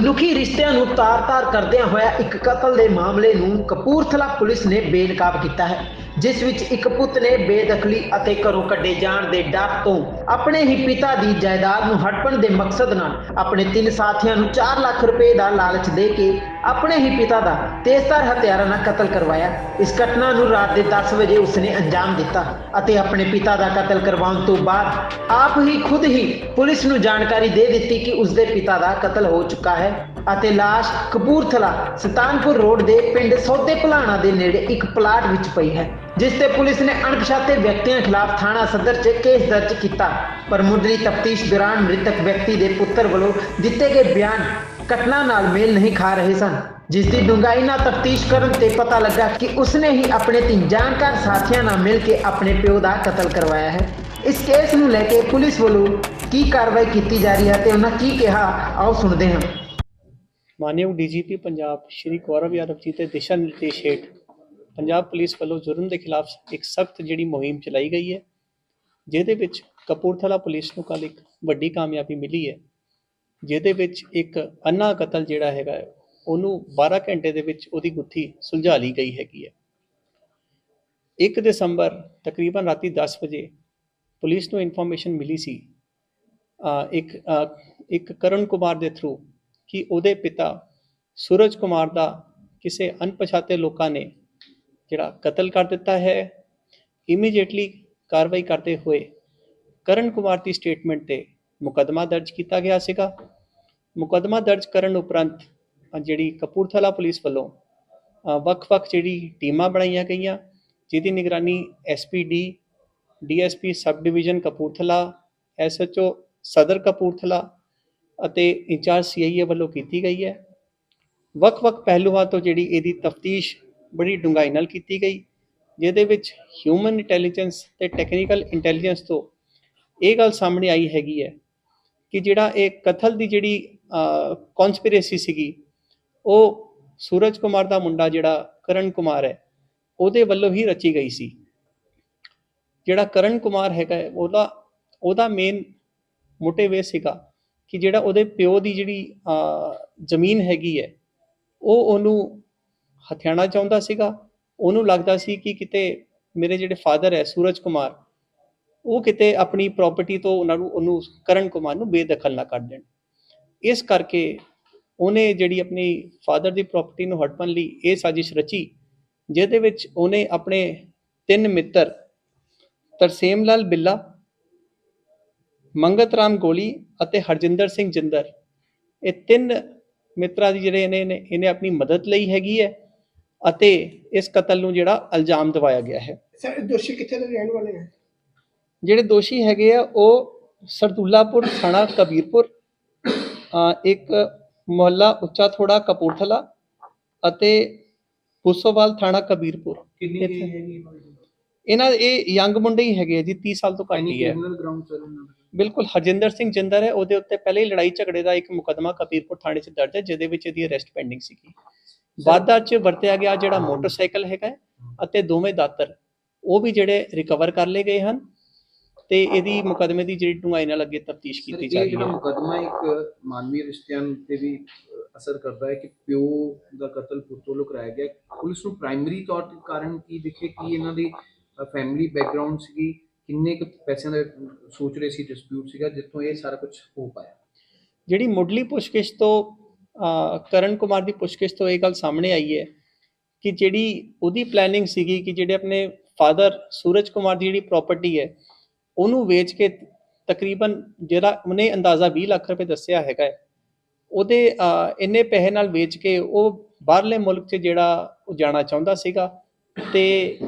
ਮਨੁੱਖੀ ਰਿਸ਼ਤਿਆਂ ਨੂੰ ਤਾਰ-ਤਾਰ ਕਰਦਿਆਂ ਹੋਇਆ ਇੱਕ ਕਤਲ ਦੇ ਮਾਮਲੇ ਨੂੰ ਕਪੂਰਥਲਾ ਪੁਲਿਸ ਨੇ ਬੇਨਕਾਬ ਕੀਤਾ ਹੈ। ਜਿਸ ਵਿੱਚ ਇੱਕ ਪੁੱਤ ਨੇ ਬੇਦਖਲੀ ਅਤੇ ਘਰੋਂ ਕੱਢੇ ਜਾਣ ਦੇ ਡਰ ਤੋਂ ਆਪਣੇ ਹੀ ਪਿਤਾ ਦੀ ਜਾਇਦਾਦ ਨੂੰ ਹੜਪਣ ਦੇ ਮਕਸਦ ਨਾਲ ਆਪਣੇ ਤਿੰਨ ਸਾਥੀਆਂ ਨੂੰ 4 ਲੱਖ ਰੁਪਏ ਦਾ ਲਾਲਚ ਦੇ ਕੇ ਆਪਣੇ ਹੀ ਪਿਤਾ ਦਾ ਤੇਜ਼ਧਾਰ ਹਥਿਆਰਾਂ ਨਾਲ ਕਤਲ ਕਰਵਾਇਆ। ਇਸ ਘਟਨਾ ਨੂੰ ਰਾਤ ਦੇ 10 ਵਜੇ ਉਸਨੇ ਅੰਜਾਮ ਦਿੱਤਾ ਅਤੇ ਆਪਣੇ ਪਿਤਾ ਦਾ ਕਤਲ ਕਰਵਾਉਣ ਤੋਂ ਬਾਅਦ ਆਪ ਹੀ ਖੁਦ ਹੀ ਪੁਲਿਸ ਨੂੰ ਜਾਣਕਾਰੀ ਦੇ ਦਿੱਤੀ ਕਿ ਉਸਦੇ ਪਿਤਾ ਦਾ ਕਤਲ ਹੋ ਚੁੱਕਾ ਹੈ। ਅਤੇ ਲਾਸ਼ ਕਪੂਰਥਲਾ ਸਤਾਨਪੁਰ ਰੋਡ ਦੇ ਪਿੰਡ ਸੌਦੇ ਭਲਾਣਾ ਦੇ ਨੇੜੇ ਇੱਕ ਪਲਾਟ ਵਿੱਚ ਪਈ ਹੈ, ਜਿਸ ਤੇ ਪੁਲਿਸ ਨੇ ਅਣਪਛਾਤੇ ਵਿਅਕਤੀਆਂ ਖਿਲਾਫ ਥਾਣਾ ਸਦਰ 'ਚ ਕੇਸ ਦਰਜ ਕੀਤਾ। ਪਰ ਮੁੱਢਲੀ ਤਫਤੀਸ਼ ਦੌਰਾਨ ਮ੍ਰਿਤਕ ਵਿਅਕਤੀ ਦੇ ਪੁੱਤਰ ਵੱਲੋਂ ਦਿੱਤੇ ਗਏ ਬਿਆਨ ਘਟਨਾ ਨਾਲ ਮੇਲ ਨਹੀਂ ਖਾ ਰਹੇ ਸਨ, ਜਿਸ ਦੀ ਡੂੰਘਾਈ ਨਾਲ ਤਫਤੀਸ਼ ਕਰਨ ਤੇ ਪਤਾ ਲੱਗਾ ਕਿ ਉਸਨੇ ਹੀ ਆਪਣੇ ਤਿੰਨ ਜਾਣਕਾਰ ਸਾਥੀਆਂ ਨਾਲ ਮਿਲ ਕੇ ਆਪਣੇ ਪਿਓ ਦਾ ਕਤਲ ਕਰਵਾਇਆ ਹੈ। ਇਸ ਕੇਸ ਨੂੰ ਲੈ ਕੇ ਪੁਲਿਸ ਵੱਲੋਂ ਕੀ ਕਾਰਵਾਈ ਕੀਤੀ ਜਾ ਰਹੀ ਹੈ ਤੇ ਉਹਨਾਂ ਕੀ ਕਿਹਾ, ਆਓ ਸੁਣਦੇ ਹਾਂ। ਮਾਨਯੋਗ ਡੀਜੀਪੀ ਪੰਜਾਬ ਸ਼੍ਰੀ ਗੌਰਵ ਯਾਦਵ ਜੀ ਦੇ ਦਿਸ਼ਾ ਨਿਰਦੇਸ਼ ਹੇਠ ਪੰਜਾਬ ਪੁਲਿਸ ਵੱਲੋਂ ਜੁਰਮ ਦੇ ਖਿਲਾਫ ਇੱਕ ਸਖਤ ਜਿਹੜੀ ਮੁਹਿੰਮ ਚਲਾਈ ਗਈ ਹੈ, ਜਿਹਦੇ ਵਿੱਚ ਕਪੂਰਥਲਾ ਪੁਲਿਸ ਨੂੰ ਕੱਲ ਇੱਕ ਵੱਡੀ ਕਾਮਯਾਬੀ ਮਿਲੀ ਹੈ, ਜਿਹਦੇ ਵਿੱਚ ਇੱਕ ਅੰਨਾ ਕਤਲ ਜਿਹੜਾ ਹੈਗਾ ਉਹਨੂੰ 12 ਘੰਟੇ ਦੇ ਵਿੱਚ ਉਹਦੀ ਗੁੱਥੀ ਸੁਲਝਾ ਲਈ ਗਈ ਹੈਗੀ ਹੈ। 1 ਦਸੰਬਰ ਤਕਰੀਬਨ ਰਾਤੀ 10 ਵਜੇ ਪੁਲਿਸ ਨੂੰ ਇਨਫੋਰਮੇਸ਼ਨ ਮਿਲੀ ਸੀ ਇੱਕ ਇੱਕ ਕਰਨ ਕੁਮਾਰ ਦੇ ਥਰੂ ਕਿ ਉਹਦੇ ਪਿਤਾ ਸੂਰਜ ਕੁਮਾਰ ਦਾ ਕਿਸੇ ਅਣਪਛਾਤੇ ਲੋਕਾਂ ਨੇ ਜਿਹੜਾ ਕਤਲ ਕਰ ਦਿੱਤਾ ਹੈ। ਇਮੀਡੀਏਟਲੀ ਕਾਰਵਾਈ ਕਰਦੇ ਹੋਏ ਕਰਨ ਕੁਮਾਰ ਦੀ ਸਟੇਟਮੈਂਟ ਤੇ ਮੁਕੱਦਮਾ ਦਰਜ ਕੀਤਾ ਗਿਆ ਸੀਗਾ। ਮੁਕੱਦਮਾ ਦਰਜ ਕਰਨ ਉਪਰੰਤ ਜਿਹੜੀ ਕਪੂਰਥਲਾ ਪੁਲਿਸ ਵੱਲੋਂ ਵੱਖ-ਵੱਖ ਜਿਹੜੀ ਟੀਮਾਂ ਬਣਾਈਆਂ ਗਈਆਂ, ਜਿਹਦੀ ਨਿਗਰਾਨੀ SPD DSP sub division Kapurthala SHO Sadar Kapurthala ਅਤੇ ਇੰਚਾਰਜ ਸੀਆਈਏ ਵੱਲੋਂ ਕੀਤੀ ਗਈ ਹੈ। ਵੱਖ-ਵੱਖ ਪਹਿਲੂਆਂ ਤੋਂ ਜਿਹੜੀ ਇਹਦੀ ਤਫਤੀਸ਼ ਬੜੀ ਡੂੰਘਾਈ ਨਾਲ ਕੀਤੀ ਗਈ, ਜਿਹਦੇ ਵਿੱਚ ਹਿਊਮਨ ਇੰਟੈਲੀਜੈਂਸ ਤੇ ਟੈਕਨੀਕਲ ਇੰਟੈਲੀਜੈਂਸ ਤੋਂ ਇਹ ਗੱਲ ਸਾਹਮਣੇ ਆਈ ਹੈਗੀ ਹੈ ਕਿ ਜਿਹੜਾ ਇਹ ਕਥਲ ਦੀ ਜਿਹੜੀ ਕਨਸਪੀਰੇਸੀ ਸੀਗੀ, ਉਹ ਸੂਰਜ ਕੁਮਾਰ ਦਾ ਮੁੰਡਾ ਜਿਹੜਾ ਕਰਨ ਕੁਮਾਰ ਹੈ, ਉਹਦੇ ਵੱਲੋਂ ਹੀ ਰਚੀ ਗਈ ਸੀ। ਜਿਹੜਾ ਕਰਨ ਕੁਮਾਰ ਹੈਗਾ ਉਹਦਾ ਉਹਦਾ ਮੇਨ ਮੋਟਿਵ ਇਹ ਸੀਗਾ ਕਿ ਜਿਹੜਾ ਉਹਦੇ ਪਿਓ ਦੀ ਜਿਹੜੀ ਜ਼ਮੀਨ ਹੈਗੀ ਹੈ, ਉਹ ਉਹਨੂੰ ਹਥਿਆਣਾ ਚਾਹੁੰਦਾ ਸੀਗਾ। ਉਹਨੂੰ ਲੱਗਦਾ ਸੀ ਕਿ ਕਿਤੇ ਮੇਰੇ ਜਿਹੜੇ ਫਾਦਰ ਹੈ, ਸੂਰਜ ਕੁਮਾਰ, ਉਹ ਕਿਤੇ ਆਪਣੀ ਪ੍ਰਾਪਰਟੀ ਤੋਂ ਉਹਨਾਂ ਨੂੰ, ਉਹਨੂੰ, ਕਰਨ ਕੁਮਾਰ ਨੂੰ ਬੇਦਖਲ ਨਾ ਕਰ ਦੇਣ। ਇਸ ਕਰਕੇ ਉਹਨੇ ਜਿਹੜੀ ਆਪਣੀ ਫਾਦਰ ਦੀ ਪ੍ਰਾਪਰਟੀ ਨੂੰ ਹੜਪਣ ਲਈ ਇਹ ਸਾਜ਼ਿਸ਼ ਰਚੀ, ਜਿਹਦੇ ਵਿੱਚ ਉਹਨੇ ਆਪਣੇ ਤਿੰਨ ਮਿੱਤਰ ਤਰਸੇਮ ਲਾਲ ਬਿੱਲਾ, ਮੰਗਤ ਰਾਮ ਗੋਲੀ ਅਤੇ ਹਰਜਿੰਦਰ ਸਿੰਘ ਜਿੰਦਰ। ਇਹ ਤਿੰਨ ਮਿੱਤਰਾਂ ਦੀ ਜਿਹੜੇ ਇਹਨੇ ਇਹਨੇ- ਆਪਣੀ ਮਦਦ ਲਈ ਹੈਗੀ ਹੈ ਅਤੇ ਇਸ ਕਤਲ ਨੂੰ ਜਿਹੜਾ ਇਲਜ਼ਾਮ ਦਿਵਾਇਆ ਗਿਆ ਹੈ। ਸਰ ਦੋਸ਼ੀ ਕਿੱਥੇ ਦੇ ਰਹਿਣ ਵਾਲੇ ਹੈ ਜਿਹੜੇ ਦੋਸ਼ੀ ਹੈਗੇ ਆ ਉਹ ਸਰਦੁੱਲਾਪੁਰ ਥਾਣਾ ਕਬੀਰਪੁਰ ਇੱਕ ਮੁਹੱਲਾ ਉੱਚਾ ਥੋੜਾ ਕਪੂਰਥਲਾ ਅਤੇ ਪੁਸੋਵਾਲ ਥਾਣਾ ਕਬੀਰਪੁਰ। ਕਿੰਨੀ ਹੈਗੀ ਇਹਨਾਂ ਇਹ ਯੰਗ ਮੁੰਡੇ ਹੀ ਹੈਗੇ ਆ ਜੀ 30 ਸਾਲ ਤੋਂ ਘੱਟ ਹੀ ਹੈ। ਬਿਲਕੁਲ ਹਰਜਿੰਦਰ ਸਿੰਘ ਜਿੰਦਰ ਹੈ ਉਹਦੇ ਉੱਤੇ ਪਹਿਲੇ ਹੀ ਲੜਾਈ ਝਗੜੇ ਦਾ ਇੱਕ ਮੁਕੱਦਮਾ ਕਬੀਰਪੁਰ ਥਾਣੇ 'ਚ ਦਰਜ ਹੈ ਜਿਹਦੇ ਵਿੱਚ ਇਹਦੀ ਅਰੈਸਟ ਪੈਂਡਿੰਗ ਸੀਗੀ। ਵਾਧਾ 'ਚ ਵਰਤਿਆ ਗਿਆ ਜਿਹੜਾ ਮੋਟਰਸਾਈਕਲ ਹੈਗਾ ਅਤੇ ਦੋਵੇਂ ਦਾਤਰ ਉਹ ਵੀ ਜਿਹੜੇ ਰਿਕਵਰ ਕਰ ਲਏ ਗਏ ਹਨ ਤੇ ਇਹਦੀ ਮੁਕੱਦਮੇ ਦੀ ਜਿਹੜੀ ਡੂੰਘਾਈ ਨਾਲ ਅੱਗੇ ਤਫਤੀਸ਼ ਕੀਤੀ ਜਾ ਰਹੀ ਜਿਹੜਾ ਹੈ ਮੁਕਦਮਾ ਇੱਕ ਮਾਨਵੀ ਰਿਸ਼ਤਿਆਂ ਤੇ ਵੀ ਅਸਰ ਕਰਦਾ ਹੈ ਕਿ ਪਿਓ ਦਾ ਕਤਲ ਪੁੱਤ ਵੱਲੋਂ ਕਰਾਇਆ ਗਿਆ। ਪੁਲਿਸ ਨੂੰ ਪ੍ਰਾਇਮਰੀ ਤੌਰ ਤੇ ਕਾਰਨ ਕੀ ਦਿਖੇ? ਕਿ ਇਹਨਾਂ ਦੀ ਫੈਮਿਲੀ ਬੈਕਗ੍ਰਾਉਂਡ ਸੀਗੀ? ਕਿੰਨੇ ਕੁ ਪੈਸਿਆਂ ਦਾ ਸੋਚ ਰਹੇ ਸੀ ਡਿਸਪਿਊਟ ਸੀਗਾ, ਜਿੱਥੋਂ ਇਹ ਸਾਰਾ ਕੁਝ ਹੋ ਪਾਇਆ? ਜਿਹੜੀ ਮੁੱਢਲੀ ਪੁੱਛਗਿੱਛ ਤੋਂ ਕਰਨ ਕੁਮਾਰ ਦੀ ਪੁੱਛਗਿੱਛ ਤੋਂ ਇਹ ਗੱਲ ਸਾਹਮਣੇ ਆਈ ਹੈ ਕਿ ਜਿਹੜੀ ਉਹਦੀ ਪਲੈਨਿੰਗ ਸੀਗੀ ਕਿ ਜਿਹੜੇ ਆਪਣੇ ਫਾਦਰ ਸੂਰਜ ਕੁਮਾਰ ਦੀ ਜਿਹੜੀ ਪ੍ਰਾਪਰਟੀ ਹੈ, ਉਹਨੂੰ ਵੇਚ ਕੇ ਤਕਰੀਬਨ ਜਿਹੜਾ ਉਹਨੇ ਅੰਦਾਜ਼ਾ 20 ਲੱਖ ਰੁਪਏ ਦੱਸਿਆ ਹੈਗਾ ਹੈ, ਉਹਦੇ ਇੰਨੇ ਪੈਸੇ ਨਾਲ ਵੇਚ ਕੇ ਉਹ ਬਾਹਰਲੇ ਮੁਲਕ 'ਚ ਜਿਹੜਾ ਉਹ ਜਾਣਾ ਚਾਹੁੰਦਾ ਸੀਗਾ ਤੇ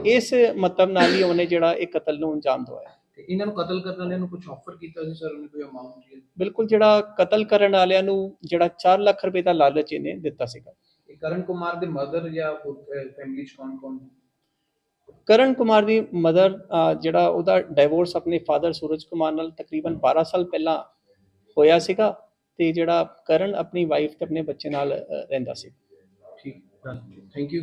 ਇਸ ਮਤਲਬ ਨਾਲ ਹੀ ਉਹਨੇ ਜਿਹੜਾ ਇਹ ਕਤਲ ਨੂੰ ਅੰਜਾਮ ਦਵਾਇਆ। ਤੇ ਇਹਨਾਂ ਨੂੰ ਕਤਲ ਕਰਨ ਵਾਲਿਆਂ ਨੂੰ ਕੁਝ ਆਫਰ ਕੀਤਾ ਸੀ ਸਰ ਉਹਨੇ ਕੋਈ ਅਮਾਉਂਟ ਬਿਲਕੁਲ ਜਿਹੜਾ ਕਤਲ ਕਰਨ ਵਾਲਿਆਂ ਨੂੰ ਜਿਹੜਾ 4 ਲੱਖ ਰੁਪਏ ਦਾ ਲਾਲਚ ਇਹਨੇ ਦਿੱਤਾ ਸੀਗਾ। ਇਹ ਕਰਨ ਕੁਮਾਰ ਦੇ ਮਦਰ ਜਾਂ ਫੈਮਿਲੀ ਚ ਕੌਣ ਕੌਣ ਕਰਨ ਕੁਮਾਰ ਦੀ ਮਦਰ ਜਿਹੜਾ ਉਹਦਾ ਡਿਵੋਰਸ ਆਪਣੇ ਫਾਦਰ ਸੂਰਜ ਕੁਮਾਰ ਨਾਲ ਤਕਰੀਬਨ 12 ਸਾਲ ਪਹਿਲਾਂ ਹੋਇਆ ਸੀਗਾ ਤੇ ਜਿਹੜਾ ਕਰਨ ਆਪਣੀ ਵਾਈਫ ਤੇ ਆਪਣੇ ਬੱਚੇ ਨਾਲ ਰਹਿੰਦਾ ਸੀ। ਠੀਕ ਥੈਂਕ ਯੂ